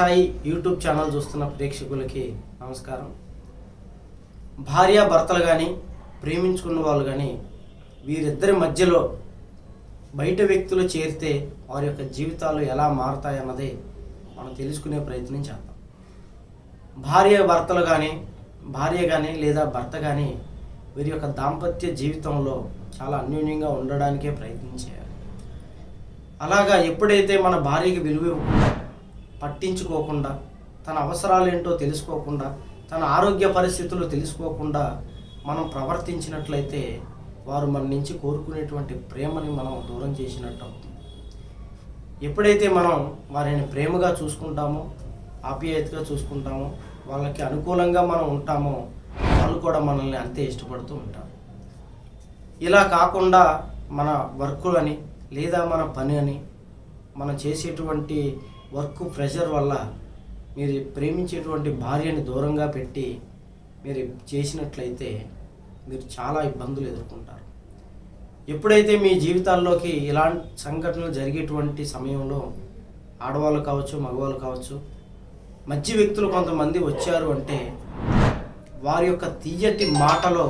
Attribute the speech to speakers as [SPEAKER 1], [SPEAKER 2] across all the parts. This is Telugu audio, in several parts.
[SPEAKER 1] సాయి యూట్యూబ్ ఛానల్ చూస్తున్న ప్రేక్షకులకి నమస్కారం. భార్య భర్తలు కానీ ప్రేమించుకున్న వాళ్ళు కానీ వీరిద్దరి మధ్యలో బయట వ్యక్తులు చేరితే వారి యొక్క జీవితాలు ఎలా మారుతాయన్నది మనం తెలుసుకునే ప్రయత్నం చేద్దాం. భార్య భర్తలు కానీ భార్య కానీ లేదా భర్త కానీ వీరి యొక్క దాంపత్య జీవితంలో చాలా అన్యోన్యంగా ఉండడానికే ప్రయత్నం చేయాలి. అలాగా ఎప్పుడైతే మన భార్యకి విలువ ఇవ్వకుండా పట్టించుకోకుండా తన అవసరాలు ఏంటో తెలుసుకోకుండా తన ఆరోగ్య పరిస్థితులు తెలుసుకోకుండా మనం ప్రవర్తించినట్లయితే వారు మన నుంచి కోరుకునేటువంటి ప్రేమని మనం దూరం చేసినట్టు అవుతుంది. ఎప్పుడైతే మనం వారిని ప్రేమగా చూసుకుంటామో ఆప్యాయతగా చూసుకుంటామో వాళ్ళకి అనుకూలంగా మనం ఉంటామో వాళ్ళు కూడా మనల్ని అంతే ఇష్టపడుతూ ఉంటారు. ఇలా కాకుండా మన వర్క్ అని లేదా మన పని అని మనం చేసేటువంటి వర్క్ ప్రెషర్ వల్ల మీరు ప్రేమించేటువంటి భార్యని దూరంగా పెట్టి మీరు చేసినట్లయితే మీరు చాలా ఇబ్బందులు ఎదుర్కొంటారు. ఎప్పుడైతే మీ జీవితాల్లోకి ఇలాంటి సంఘటనలు జరిగేటువంటి సమయంలో ఆడవాళ్ళు కావచ్చు మగవాళ్ళు కావచ్చు మంచి వ్యక్తులు కొంతమంది వచ్చారు అంటే వారి యొక్క తీయటి మాటలో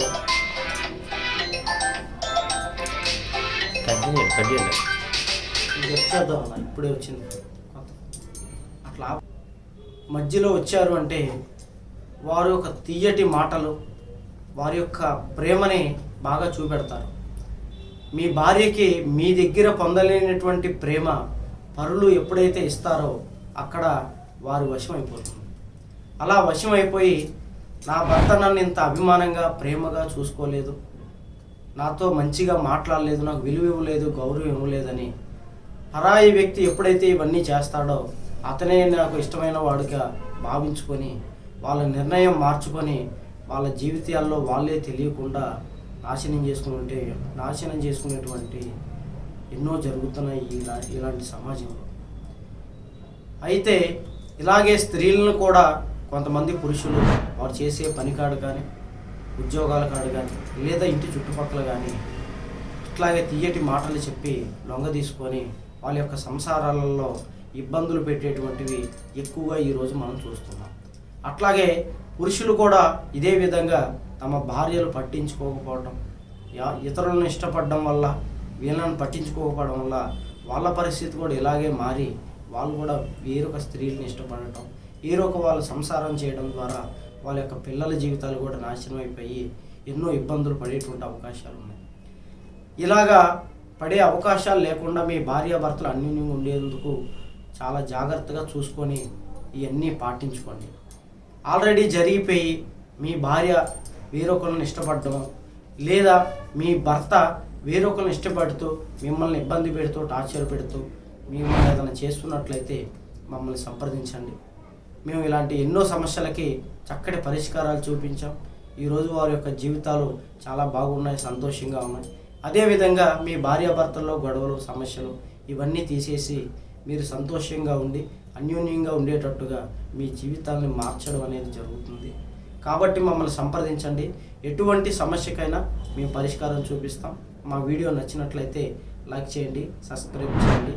[SPEAKER 1] ఇప్పుడే వచ్చింది. మధ్యలో వచ్చారు అంటే వారి యొక్క తీయటి మాటలు వారి యొక్క ప్రేమని బాగా చూపెడతారు. మీ భార్యకి మీ దగ్గర పొందలేనటువంటి ప్రేమ పరులు ఎప్పుడైతే ఇస్తారో అక్కడ వారు వశం అయిపోతుంది అలా వశం అయిపోయి నా భర్త నన్ను ఇంత అభిమానంగా ప్రేమగా చూసుకోలేదు. నాతో మంచిగా మాట్లాడలేదు నాకు విలువ ఇవ్వలేదు గౌరవం ఇవ్వలేదని పరాయి వ్యక్తి ఎప్పుడైతే ఇవన్నీ చేస్తాడో అతనే నాకు ఇష్టమైన వాడుగా భావించుకొని వాళ్ళ నిర్ణయం మార్చుకొని వాళ్ళ జీవితాల్లో వాళ్ళే తెలియకుండా నాశనం చేసుకుంటే నాశనం చేసుకునేటువంటి ఎన్నో జరుగుతున్నాయి ఇలా ఇలాంటి సమాజంలో. అయితే ఇలాగే స్త్రీలను కూడా కొంతమంది పురుషులు వారు చేసే పని కాడు కానీ ఉద్యోగాల కాడు కానీ లేదా ఇంటి చుట్టుపక్కల కానీ ఇట్లాగే తీయటి మాటలు చెప్పి లొంగ తీసుకొని వాళ్ళ యొక్క సంసారాలలో ఇబ్బందులు పెట్టేటువంటివి ఎక్కువగా ఈరోజు మనం చూస్తున్నాం. అట్లాగే పురుషులు కూడా ఇదే విధంగా తమ భార్యలు పట్టించుకోకపోవడం యా- ఇతరులను ఇష్టపడడం వల్ల వీళ్ళని పట్టించుకోకపోవడం వల్ల వాళ్ళ పరిస్థితి కూడా ఇలాగే మారి వాళ్ళు కూడా వేరొక స్త్రీలను ఇష్టపడటం వేరొక వాళ్ళు సంసారం చేయడం ద్వారా వాళ్ళ యొక్క పిల్లల జీవితాలు కూడా నాశనం అయిపోయి ఎన్నో ఇబ్బందులు పడేటువంటి అవకాశాలు ఉన్నాయి. ఇలాగా పడే అవకాశాలు లేకుండా మీ భార్యాభర్తలు అన్యోన్యంగా ఉండేందుకు చాలా జాగ్రత్తగా చూసుకొని ఇవన్నీ పాటించుకోండి. ఆల్రెడీ జరిగిపోయి మీ భార్య వేరొకరిని ఇష్టపడడం లేదా మీ భర్త వేరొకరిని ఇష్టపడుతూ మిమ్మల్ని ఇబ్బంది పెడుతూ టార్చర్ పెడుతూ మిమ్మల్ని ఏదైనా చేస్తున్నట్లయితే మమ్మల్ని సంప్రదించండి. మేము ఇలాంటి ఎన్నో సమస్యలకి చక్కటి పరిష్కారాలు చూపించాం. ఈరోజు వారి యొక్క జీవితాలు చాలా బాగున్నాయి సంతోషంగా ఉన్నాయి. అదేవిధంగా మీ భార్యాభర్తల్లో గొడవలు సమస్యలు ఇవన్నీ తీసేసి మీరు సంతోషంగా ఉండి అన్యోన్యంగా ఉండేటట్టుగా మీ జీవితాన్ని మార్చడం అనేది జరుగుతుంది. కాబట్టి మమ్మల్ని సంప్రదించండి. ఎటువంటి సమస్యకైనా మేము పరిష్కారం చూపిస్తాం. మా వీడియో నచ్చినట్లయితే లైక్ చేయండి సబ్స్క్రైబ్ చేయండి.